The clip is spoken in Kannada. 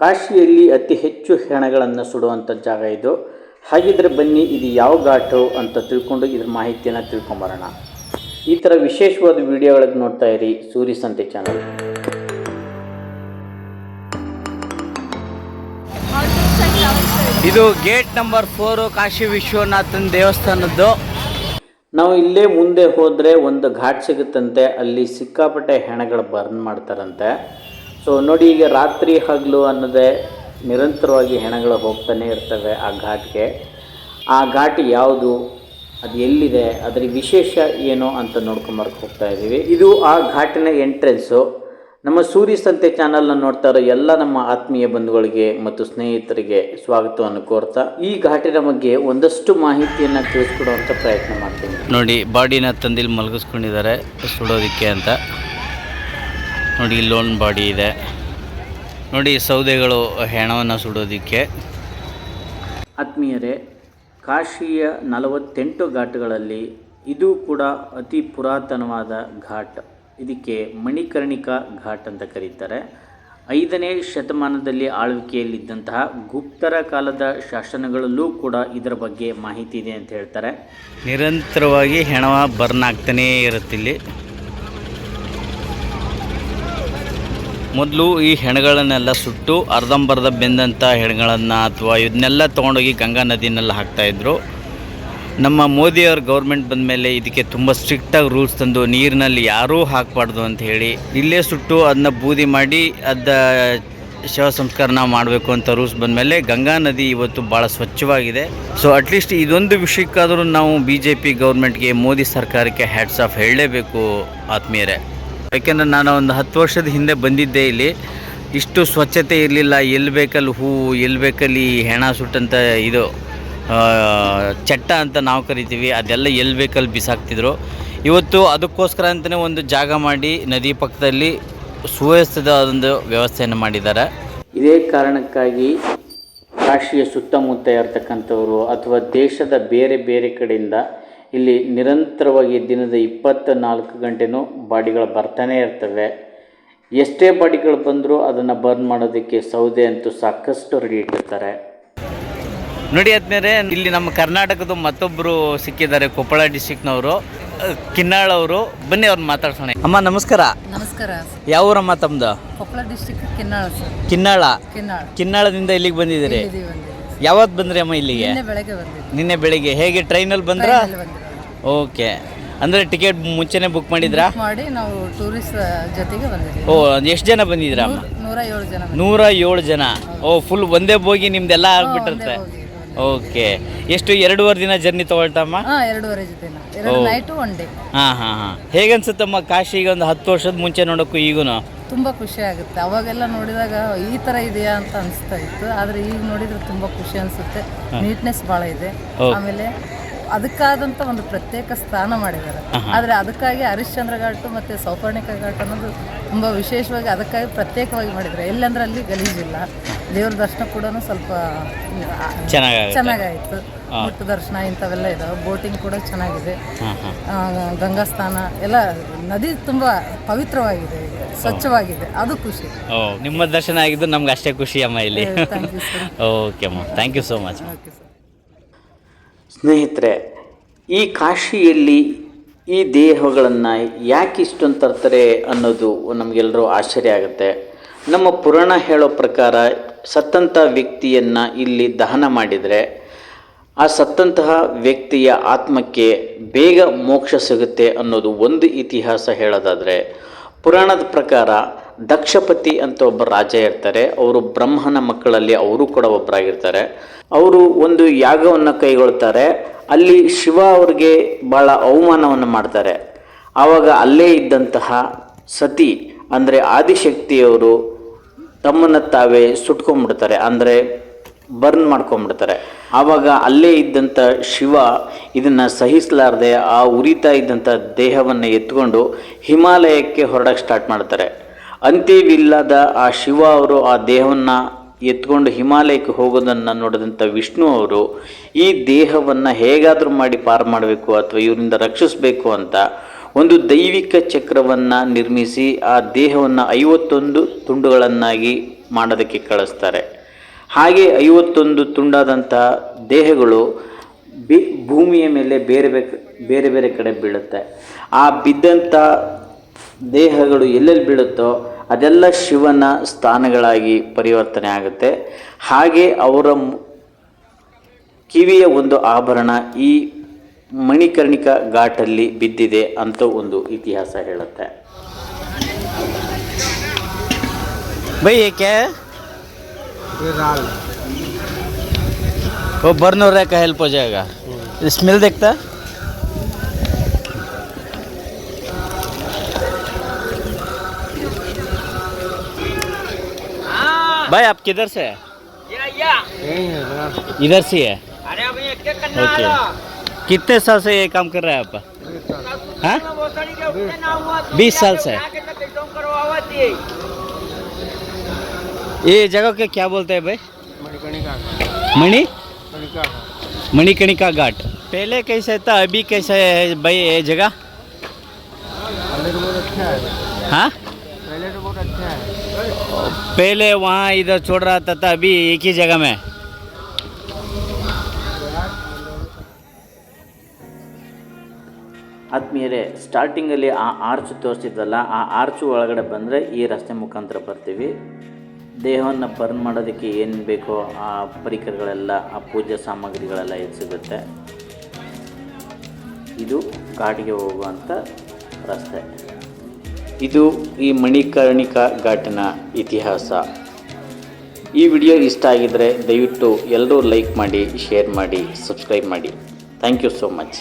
ಕಾಶಿಯಲ್ಲಿ ಅತಿ ಹೆಚ್ಚು ಹೆಣಗಳನ್ನು ಸುಡುವಂಥ ಜಾಗ ಇದು. ಹಾಗಿದ್ರೆ ಬನ್ನಿ ಇದು ಯಾವ ಘಾಟು ಅಂತ ತಿಳ್ಕೊಂಡು ಇದ್ರ ಮಾಹಿತಿಯನ್ನು ತಿಳ್ಕೊಂಬರೋಣ. ಈ ಥರ ವಿಶೇಷವಾದ ವಿಡಿಯೋಗಳಿಗೆ ನೋಡ್ತಾ ಇರಿ ಸೂರಿ ಸಂತೆ ಚಾನಲ್ ಇದು gate number four Kashi Vishwanathan ದೇವಸ್ಥಾನದ್ದು. ನಾವು ಇಲ್ಲೇ ಮುಂದೆ ಹೋದರೆ ಒಂದು ಘಾಟ್ ಸಿಗುತ್ತಂತೆ ಅಲ್ಲಿ ಸಿಕ್ಕಾಪಟ್ಟೆ ಹೆಣಗಳು ಬರ್ನ್ ಮಾಡ್ತಾರಂತೆ. ಸೊ ನೋಡಿ ಈಗ ರಾತ್ರಿ ಹಗಲು ಅನ್ನೋದೇ ನಿರಂತರವಾಗಿ ಹೆಣಗಳು ಹೋಗ್ತಾನೆ ಇರ್ತವೆ ಆ ಘಾಟ್ಗೆ. ಆ ಘಾಟ್ ಯಾವುದು? ಅದು ಎಲ್ಲಿದೆ? ಅದರ ವಿಶೇಷ ಏನು ಅಂತ ನೋಡ್ಕೊಂಬರ್ಕ್ ಹೋಗ್ತಾ ಇದ್ದೀವಿ. ಇದು ಆ ಘಾಟಿನ ಎಂಟ್ರೆನ್ಸು ನಮ್ಮ ಸೂರಿ ಸಂತೆ ಚಾನಲ್ನ ನೋಡ್ತಾ ಇರೋ ಎಲ್ಲ ನಮ್ಮ ಆತ್ಮೀಯ ಬಂಧುಗಳಿಗೆ ಮತ್ತು ಸ್ನೇಹಿತರಿಗೆ ಸ್ವಾಗತವನ್ನು ಕೋರ್ತಾ, ಈ ಘಾಟಿನ ಬಗ್ಗೆ ಒಂದಷ್ಟು ಮಾಹಿತಿಯನ್ನು ತಿಳಿಸ್ಕೊಡುವಂಥ ಪ್ರಯತ್ನ ಮಾಡ್ತೀನಿ. ನೋಡಿ, ಬಾಡಿನ ತಂದಿಲ್ಲಿ ಮಲಗಿಸ್ಕೊಂಡಿದ್ದಾರೆ. ಸುಡೋದಕ್ಕೆ ಅಂತ. ನೋಡಿ ಲೋನ್ ಬಾಡಿ ಇದೆ. ನೋಡಿ ಸೌದೆಗಳು ಹೆಣವನ್ನು ಸುಡೋದಕ್ಕೆ. ಆತ್ಮೀಯರೇ ಕಾಶಿಯ ನಲವತ್ತೆಂಟು ಘಾಟ್ಗಳಲ್ಲಿ ಇದು ಕೂಡ ಅತಿ ಪುರಾತನವಾದ ಘಾಟ್. ಇದಕ್ಕೆ ಮಣಿಕರ್ಣಿಕಾ ಘಾಟ್ ಅಂತ ಕರೀತಾರೆ. ಐದನೇ ಶತಮಾನದಲ್ಲಿ ಆಳ್ವಿಕೆಯಲ್ಲಿದ್ದಂತಹ ಗುಪ್ತರ ಕಾಲದ ಶಾಸನಗಳಲ್ಲೂ ಕೂಡ ಇದರ ಬಗ್ಗೆ ಮಾಹಿತಿ ಇದೆ ಅಂತ ಹೇಳ್ತಾರೆ. ನಿರಂತರವಾಗಿ ಹೆಣವ ಬರ್ನ್ ಆಗ್ತಾನೇ ಇರುತ್ತೆ ಇಲ್ಲಿ ಮೊದಲು ಈ ಹೆಣಗಳನ್ನೆಲ್ಲ ಸುಟ್ಟು ಅರ್ಧಂಬರ್ಧ ಬೆಂದಂಥ ಹೆಣಗಳನ್ನು ಅಥವಾ ಇದನ್ನೆಲ್ಲ ತೊಗೊಂಡೋಗಿ ಗಂಗಾ ನದಿನೆಲ್ಲ ಹಾಕ್ತಾಯಿದ್ರು ನಮ್ಮ ಮೋದಿಯವ್ರ ಗೌರ್ಮೆಂಟ್ ಬಂದ ಮೇಲೆ ಇದಕ್ಕೆ ತುಂಬ ಸ್ಟ್ರಿಕ್ಟಾಗಿ ರೂಲ್ಸ್ ತಂದು ನೀರಿನಲ್ಲಿ ಯಾರೂ ಹಾಕಬಾರ್ದು ಅಂತ ಹೇಳಿ ಇಲ್ಲೇ ಸುಟ್ಟು ಅದನ್ನ ಬೂದಿ ಮಾಡಿ ಅದ ಶವ ಸಂಸ್ಕರಣ ಮಾಡಬೇಕು ಅಂತ ರೂಲ್ಸ್ ಬಂದಮೇಲೆ ಗಂಗಾ ನದಿ ಇವತ್ತು ಭಾಳ ಸ್ವಚ್ಛವಾಗಿದೆ. ಸೊ ಅಟ್ಲೀಸ್ಟ್ ಇದೊಂದು ವಿಷಯಕ್ಕಾದರೂ ನಾವು ಬಿ ಜೆ ಪಿ ಗೌರ್ಮೆಂಟ್ಗೆ ಮೋದಿ ಸರ್ಕಾರಕ್ಕೆ ಹ್ಯಾಟ್ಸ್ ಆಫ್ ಹೇಳಲೇಬೇಕು ಆತ್ಮೀಯರೇ. ಯಾಕೆಂದರೆ ನಾನು ಒಂದು ಹತ್ತು ವರ್ಷದ ಹಿಂದೆ ಬಂದಿದ್ದೆ ಇಲ್ಲಿ. ಇಷ್ಟು ಸ್ವಚ್ಛತೆ ಇರಲಿಲ್ಲ, ಎಲ್ಲಿ ಬೇಕಲ್ಲಿ ಹೂವು ಎಲ್ಲಿ ಬೇಕಲ್ಲಿ ಹೆಣ ಸುಟ್ಟಂಥ ಇದು ಚಟ್ಟ ಅಂತ ನಾವು ಕರಿತೀವಿ, ಅದೆಲ್ಲ ಎಲ್ಲಿ ಬೇಕಲ್ಲಿ ಬಿಸಾಕ್ತಿದ್ರು. ಇವತ್ತು ಅದಕ್ಕೋಸ್ಕರ ಅಂತಲೇ ಒಂದು ಜಾಗ ಮಾಡಿ ನದಿ ಪಕ್ಕದಲ್ಲಿ ಸುವ್ಯವಸ್ಥಿತ ಒಂದು ವ್ಯವಸ್ಥೆಯನ್ನು ಮಾಡಿದ್ದಾರೆ. ಇದೇ ಕಾರಣಕ್ಕಾಗಿ ಕಾಶಿಯ ಸುತ್ತಮುತ್ತ ಇರತಕ್ಕಂಥವರು ಅಥವಾ ದೇಶದ ಬೇರೆ ಬೇರೆ ಕಡೆಯಿಂದ ಇಲ್ಲಿ ನಿರಂತರವಾಗಿ ದಿನದ ಇಪ್ಪತ್ತ ನಾಲ್ಕು ಗಂಟೆನೂ ಬಾಡಿಗಳು ಬರ್ತಾನೆ ಇರ್ತವೆ. ಎಷ್ಟೇ ಬಾಡಿಗಳು ಬಂದರೂ ಅದನ್ನು ಬರ್ನ್ ಮಾಡೋದಕ್ಕೆ ಸೌದೆ ಅಂತೂ ಸಾಕಷ್ಟು ರೆಡಿ ಇಟ್ಟಿರ್ತಾರೆ. ನೋಡಿ ಆದ್ಮೇಲೆ ಇಲ್ಲಿ ನಮ್ಮ ಕರ್ನಾಟಕದ ಮತ್ತೊಬ್ಬರು ಸಿಕ್ಕಿದ್ದಾರೆ ಕೊಪ್ಪಳ ಡಿಸ್ಟಿಕ್ನವರು ಕಿನ್ನಾಳವರು ಬನ್ನಿ ಅವ್ರನ್ನ ಮಾತಾಡ್ಸೋಣ. ಅಮ್ಮ ನಮಸ್ಕಾರ. ನಮಸ್ಕಾರ. ಯಾವ ಊರಮ್ಮ ತಮ್ಮದು ಕೊಪ್ಪಳ ಡಿಸ್ಟಿಕ್ ಕಿನ್ನಾಳ ಸರ್. ಕಿನ್ನಾಳ? ಕಿನ್ನಾಳ. ಕಿನ್ನಾಳದಿಂದ ಇಲ್ಲಿಗೆ ಬಂದಿದ್ದೀರಿ? ಯಾವತ್ತು ಬಂದ್ರಿ ಅಮ್ಮ ಇಲ್ಲಿಗೆ? ನಿನ್ನೆ ಬೆಳಗ್ಗೆ ಬಂದಿದ್ವಿ. ನಿನ್ನೆ ಬೆಳಿಗ್ಗೆ. ಹೇಗೆ ಟ್ರೈನಲ್ಲಿ ಬಂದ್ರ? ಟ್ರೈನಲ್ಲಿ ಓಕೆ. ಅಂದರೆ ಟಿಕೆಟ್ ಮುಂಚೆನೆ ಬುಕ್ ಮಾಡಿದ್ರಾ? ಮಾಡಿ ನಾವು ಟೂರಿಸ್ಟ್ ಜೊತೆಗೆ ಬಂದಿದ್ದೀವಿ. ಓ ಎಷ್ಟು ಜನ ಬಂದಿದ್ದೀರಾ? ನೂರ- ಏಳು ಜನ. ನೂರ ಏಳು ಜನ. ಓ ಫುಲ್ ಒಂದೇ ಬೋಗಿ ನಿಮ್ದೆಲ್ಲ ಆಗ್ಬಿಟ್ಟಿರುತ್ತೆ ಓಕೆ. ಎಷ್ಟು ಎರಡೂವರೆ ದಿನ ಜರ್ನಿ ತಗೊಳ್ತಮ್ಮ ಹಾ ಎರಡೂವರೆ ಜೊತೆ ಎರಡು ನೈಟ್ ಒನ್ ಡೇ ಹಾಂ ಹಾಂ ಹಾಂ. ಹೇಗನ್ಸುತ್ತಮ್ಮ ಕಾಶಿಗೆ ಒಂದು ಹತ್ತು ವರ್ಷದ ಮುಂಚೆ ನೋಡೋಕ್ಕೂ ಈಗೂ ತುಂಬಾ ಖುಷಿ ಆಗುತ್ತೆ. ಅವಾಗೆಲ್ಲ ನೋಡಿದಾಗ ಈ ತರ ಇದೆಯಾ ಅಂತ ಅನಿಸ್ತಾ ಇತ್ತು. ಆದ್ರೆ ಈಗ ನೋಡಿದ್ರೆ ತುಂಬಾ ಖುಷಿ ಅನ್ಸುತ್ತೆ. ನೀಟ್ನೆಸ್ ಭಾಳ ಇದೆ. ಆಮೇಲೆ ಅದಕ್ಕಾದಂತ ಒಂದು ಪ್ರತ್ಯೇಕ ಸ್ಥಾನ ಮಾಡಿದ್ದಾರೆ. ಆದ್ರೆ ಅದಕ್ಕಾಗಿ ಹರಿಶ್ಚಂದ್ರ ಘಾಟು ಮತ್ತೆ ಸೌಪರ್ಣಿಕ ಘಾಟ್ ಅನ್ನೋದು ತುಂಬಾ ವಿಶೇಷವಾಗಿ ಅದಕ್ಕಾಗಿ ಪ್ರತ್ಯೇಕವಾಗಿ ಮಾಡಿದ್ದಾರೆ. ಎಲ್ಲಂದ್ರೆ ಅಲ್ಲಿ ಗಲೀಜಿಲ್ಲ ದೇವ್ರ ದರ್ಶನ ಕೂಡ ಸ್ವಲ್ಪ ಚೆನ್ನಾಗಾಯ್ತು. ಮುಟ್ಟು ದರ್ಶನ ಇಂಥವೆಲ್ಲ ಇದಾವೆ. ಬೋಟಿಂಗ್ ಕೂಡ ಚೆನ್ನಾಗಿದೆ. ಗಂಗಾ ಸ್ಥಾನ ಎಲ್ಲ ನದಿ ತುಂಬಾ ಪವಿತ್ರವಾಗಿದೆ. ಸ್ವಚ್ಛವಾಗಿದೆ. ಅದು ಖುಷಿ. ನಿಮ್ಮ ದರ್ಶನ ಆಗಿದ್ದು ನಮ್ಗೆ ಅಷ್ಟೇ ಖುಷಿ ಅಮ್ಮ ಇಲ್ಲಿ. ಓಕೆ ಅಮ್ಮ. Thank you so much okay sir ಸ್ನೇಹಿತರೆ, ಈ ಕಾಶಿಯಲ್ಲಿ ಈ ದೇಹಗಳನ್ನು ಯಾಕೆ ಇಷ್ಟೊಂದು ತರ್ತಾರೆ ಅನ್ನೋದು ನಮಗೆಲ್ಲರೂ ಆಶ್ಚರ್ಯ ಆಗುತ್ತೆ. ನಮ್ಮ ಪುರಾಣ ಹೇಳೋ ಪ್ರಕಾರ ಸತ್ತಂತಹ ವ್ಯಕ್ತಿಯನ್ನು ಇಲ್ಲಿ ದಹನ ಮಾಡಿದರೆ ಆ ಸತ್ತಂತಹ ವ್ಯಕ್ತಿಯ ಆತ್ಮಕ್ಕೆ ಬೇಗ ಮೋಕ್ಷ ಸಿಗುತ್ತೆ ಅನ್ನೋದು ಒಂದು ಇತಿಹಾಸ ಹೇಳೋದಾದರೆ, ಪುರಾಣದ ಪ್ರಕಾರ ದಕ್ಷಪತಿ ಅಂತ ಒಬ್ಬ ರಾಜ ಇರ್ತಾರೆ. ಅವರು ಬ್ರಹ್ಮನ ಮಕ್ಕಳಲ್ಲಿ ಅವರು ಕೂಡ ಒಬ್ಬರಾಗಿರ್ತಾರೆ ಅವರು ಒಂದು ಯಾಗವನ್ನು ಕೈಗೊಳ್ತಾರೆ. ಅಲ್ಲಿ ಶಿವ ಅವ್ರಿಗೆ ಭಾಳ ಅವಮಾನವನ್ನು ಮಾಡ್ತಾರೆ. ಆವಾಗ ಅಲ್ಲೇ ಇದ್ದಂತಹ ಸತಿ, ಅಂದರೆ ಆದಿಶಕ್ತಿಯವರು ತಮ್ಮನ್ನು ತಾವೇ ಸುಟ್ಕೊಂಡ್ಬಿಡ್ತಾರೆ ಅಂದರೆ ಬರ್ನ್ ಮಾಡ್ಕೊಂಡ್ಬಿಡ್ತಾರೆ ಆವಾಗ ಅಲ್ಲೇ ಇದ್ದಂಥ ಶಿವ ಇದನ್ನು ಸಹಿಸಲಾರದೆ ಆ ಉರಿತಾ ಇದ್ದಂಥ ದೇಹವನ್ನು ಎತ್ಕೊಂಡು ಹಿಮಾಲಯಕ್ಕೆ ಹೊರಡಕ್ಕೆ ಸ್ಟಾರ್ಟ್ ಮಾಡ್ತಾರೆ. ಅಂತ್ಯವಿಲ್ಲದ ಆ ಶಿವ ಅವರು ಆ ದೇಹವನ್ನು ಎತ್ಕೊಂಡು ಹಿಮಾಲಯಕ್ಕೆ ಹೋಗೋದನ್ನು ನೋಡಿದಂಥ ವಿಷ್ಣು ಅವರು, ಈ ದೇಹವನ್ನು ಹೇಗಾದರೂ ಮಾಡಿ ಪಾರು ಮಾಡಬೇಕು ಅಥವಾ ಇವರಿಂದ ರಕ್ಷಿಸಬೇಕು ಅಂತ ಒಂದು ದೈವಿಕ ಚಕ್ರವನ್ನು ನಿರ್ಮಿಸಿ ಆ ದೇಹವನ್ನು ಐವತ್ತೊಂದು ತುಂಡುಗಳನ್ನಾಗಿ ಮಾಡೋದಕ್ಕೆ ಕಳಿಸ್ತಾರೆ. ಹಾಗೆ ಐವತ್ತೊಂದು ತುಂಡಾದಂಥ ದೇಹಗಳು ಬಿ ಭೂಮಿಯ ಮೇಲೆ ಬೇರೆ ಬೇರೆ ಬೇರೆ ಬೇರೆ ಕಡೆ ಬೀಳುತ್ತೆ. ಆ ಬಿದ್ದಂಥ ದೇಹಗಳು ಎಲ್ಲೆಲ್ಲಿ ಬೀಳುತ್ತೋ ಅದೆಲ್ಲ ಶಿವನ ಸ್ಥಾನಗಳಾಗಿ ಪರಿವರ್ತನೆ ಆಗುತ್ತೆ ಹಾಗೆ ಅವರ ಮು- ಕಿವಿಯ ಒಂದು ಆಭರಣ ಈ ಮಣಿಕರ್ಣಿಕಾ ಘಾಟಲ್ಲಿ ಬಿದ್ದಿದೆ ಅಂತ ಒಂದು ಇತಿಹಾಸ ಹೇಳುತ್ತೆ भाई ये क्या है वो बर्न हो रहा है का हेल्प हो जाएगा स्मेल देखता है? भाई आप किधर से है? इधर से है ओके। कितने साल से ये काम कर रहे हैं आप? हाँ? बीस साल से। ये जगह के क्या बोलते हैं भाई? मणि? मणिकर्णिका घाट। पहले कैसे था अभी कैसे है भाई ये जगह? हाँ? पहले वहाँ इधर छोड़ रहा था, था अभी एक ही जगह में ಆತ್ಮೀಯರೇ ಸ್ಟಾರ್ಟಿಂಗಲ್ಲಿ ಆ ಆರ್ಚ್ ತೋರಿಸಿದ್ವಲ್ಲ ಆ ಆರ್ಚ್ ಒಳಗಡೆ ಬಂದರೆ ಈ ರಸ್ತೆ ಮುಖಾಂತರ ಬರ್ತೀವಿ ದೇಹವನ್ನು ಬರ್ನ್ ಮಾಡೋದಕ್ಕೆ ಏನು ಬೇಕೋ ಆ ಪರಿಕರಗಳೆಲ್ಲ ಆ ಪೂಜಾ ಸಾಮಗ್ರಿಗಳೆಲ್ಲ ಇಲ್ಲಿ ಸಿಗುತ್ತೆ ಇದು ಘಾಟಿಗೆ ಹೋಗುವಂಥ ರಸ್ತೆ ಇದು ಈ ಮಣಿಕರ್ಣಿಕ ಘಾಟಿನ ಇತಿಹಾಸ. ಈ ವಿಡಿಯೋ ಇಷ್ಟ ಆಗಿದ್ದರೆ ದಯವಿಟ್ಟು ಎಲ್ಲರೂ ಲೈಕ್ ಮಾಡಿ, ಶೇರ್ ಮಾಡಿ, ಸಬ್ಸ್ಕ್ರೈಬ್ ಮಾಡಿ. Thank you so much